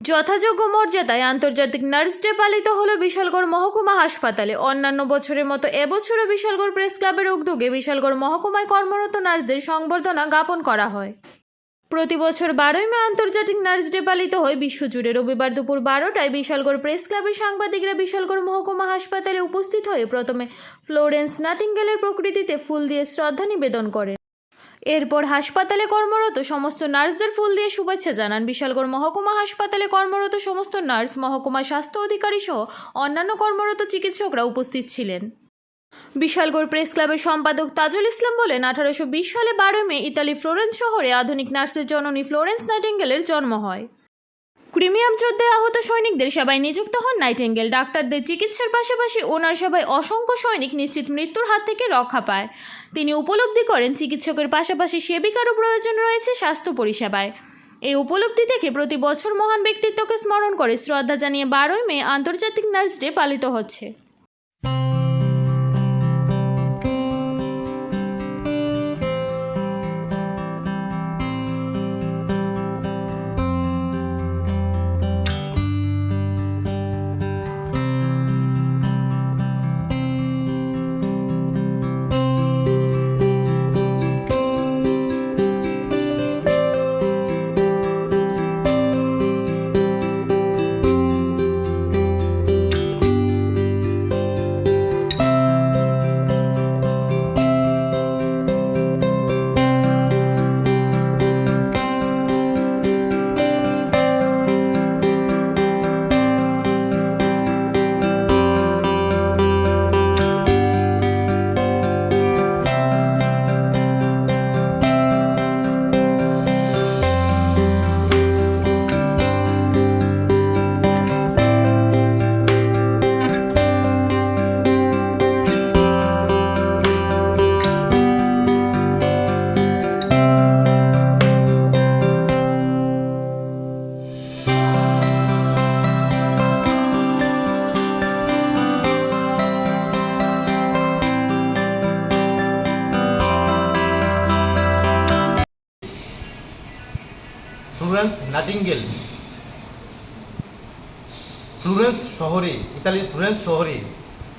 যথাযোগ্য মর্যাদায় আন্তর্জাতিক নার্স ডে পালিত হলো বিশালগড় মহকুমা হাসপাতালে। অন্যান্য বছরের মতো এবছরও বিশালগড় প্রেস ক্লাবের উদ্যোগে বিশালগড় মহকুমায় কর্মরত নার্সদের সংবর্ধনা জ্ঞাপন করা হয়। প্রতি বছর বারোই মে আন্তর্জাতিক নার্স ডে পালিত হয় বিশ্বজুড়ে। রবিবার দুপুর বারোটায় বিশালগড় প্রেস ক্লাবের সাংবাদিকরা বিশালগড় মহকুমা হাসপাতালে উপস্থিত হয়ে প্রথমে ফ্লোরেন্স নাটিঙ্গেলের প্রকৃতিতে ফুল দিয়ে শ্রদ্ধা নিবেদন করেন। এরপর হাসপাতালে কর্মরত সমস্ত নার্সদের ফুল দিয়ে শুভেচ্ছা জানান বিশালগড় মহকুমা হাসপাতালে কর্মরত সমস্ত নার্স, মহকুমা স্বাস্থ্য অধিকারী সহ অন্যান্য কর্মরত চিকিৎসকরা উপস্থিত ছিলেন। বিশালগড় প্রেস ক্লাবের সম্পাদক তাজুল ইসলাম বলেন, আঠারোশো বিশ সালে বারো মে ইতালি ফ্লোরেন্স শহরে আধুনিক নার্সের জননী ফ্লোরেন্স নাইটেঙ্গেলের জন্ম হয়। ক্রিমিয়াম যুদ্ধে আহত সৈনিকদের সেবায় নিযুক্ত হন নাইটেঙ্গেল। ডাক্তারদের চিকিৎসার পাশাপাশি ওনার সেবায় অসংখ্য সৈনিক নিশ্চিত মৃত্যুর হাত থেকে রক্ষা পায়। তিনি উপলব্ধি করেন চিকিৎসকের পাশাপাশি সেবিকারও প্রয়োজন রয়েছে স্বাস্থ্য পরিষেবায়। এই উপলব্ধি থেকে প্রতি বছর মহান ব্যক্তিত্বকে স্মরণ করে শ্রদ্ধা জানিয়ে বারোই মে আন্তর্জাতিক নার্স ডে পালিত হচ্ছে। ফ্লুরেন্স নাটিঙ্গেল ফ্লুরেন্স শহরে, ইতালির ফ্লুরেন্স শহরে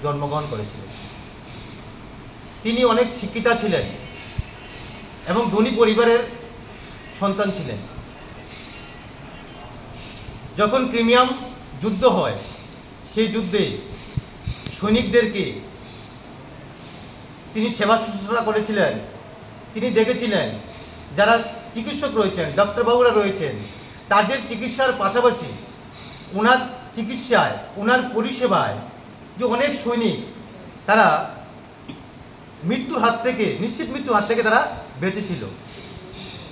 জন্মগ্রহণ করেছিলেন। তিনি অনেক শিক্ষিতা ছিলেন এবং ধনী পরিবারের সন্তান ছিলেন। যখন ক্রিমিয়াম যুদ্ধ হয়, সেই যুদ্ধে সৈনিকদেরকে তিনি সেবা শুশ্রূষা করেছিলেন। তিনি দেখেছিলেন যারা চিকিৎসক রয়েছেন ডক্টরবাবুরা রয়েছেন। তাদের চিকিৎসার পাশাপাশি ওনার চিকিৎসায় ওনার পরিষেবায় যে অনেক সৈনিক তারা মৃত্যুর হাত থেকে, নিশ্চিত মৃত্যুর হাত থেকে তারা বেঁচেছিল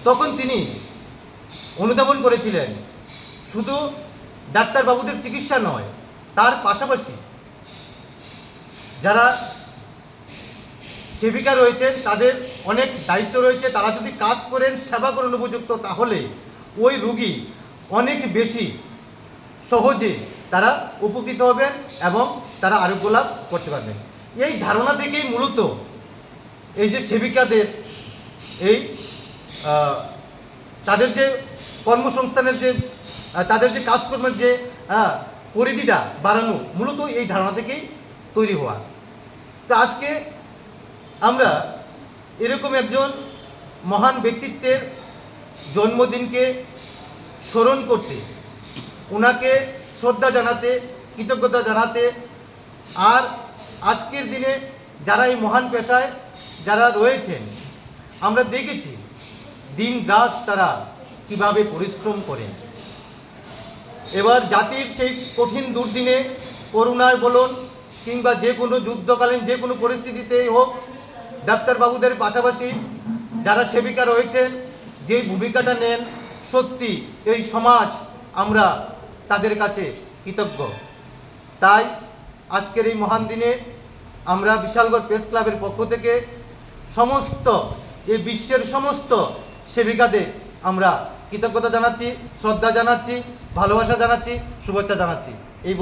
তখন তিনি অনুধাবন করেছিলেন, শুধু ডাক্তারবাবুদের চিকিৎসা নয়, তার পাশাপাশি যারা সেবিকা রয়েছেন, তাদের অনেক দায়িত্ব রয়েছে। তারা যদি কাজ করেন, সেবা করেন উপযুক্ত, তাহলে ওই রুগী অনেক বেশি সহজে তারা উপকৃত হবেন এবং তারা আরোগ্য লাভ করতে পারবেন। এই ধারণা থেকেই মূলত এই যে সেবিকাদের এই তাদের যে কর্মসংস্থানের যে তাদের যে কাজকর্মের যে পরিধিটা বাড়ানো মূলত এই ধারণা থেকেই তৈরি হওয়া। তো আজকে আমরা এরকম একজন মহান ব্যক্তিত্বের জন্মদিনকে স্মরণ করতে ওনাকে শ্রদ্ধা জানাতে, কৃতজ্ঞতা জানাতে, আর আজকের দিনে যারা এই মহান পেশায় যারা রয়েছেন, আমরা দেখেছি দিন রাত তারা কীভাবে পরিশ্রম করেন। এবার জাতির সেই কঠিন দুর্দিনে করুণার বলুন, কিংবা যে কোনো যুদ্ধকালীন যে কোনো পরিস্থিতিতেই হোক ডাক্তারবাবুদের পাশাপাশি যারা সেবিকা রয়েছেন যে ভূমিকাটা নেন, সত্যি এই সমাজ আমরা তাদের কাছে কৃতজ্ঞ। তাই আজকের এই মহান দিনে আমরা বিশালগড় প্রেস ক্লাবের পক্ষ থেকে সমস্ত, এই বিশ্বের সমস্ত সেবিকাদের আমরা কৃতজ্ঞতা জানাচ্ছি, শ্রদ্ধা জানাচ্ছি, ভালোবাসা জানাচ্ছি, শুভেচ্ছা জানাচ্ছি। এই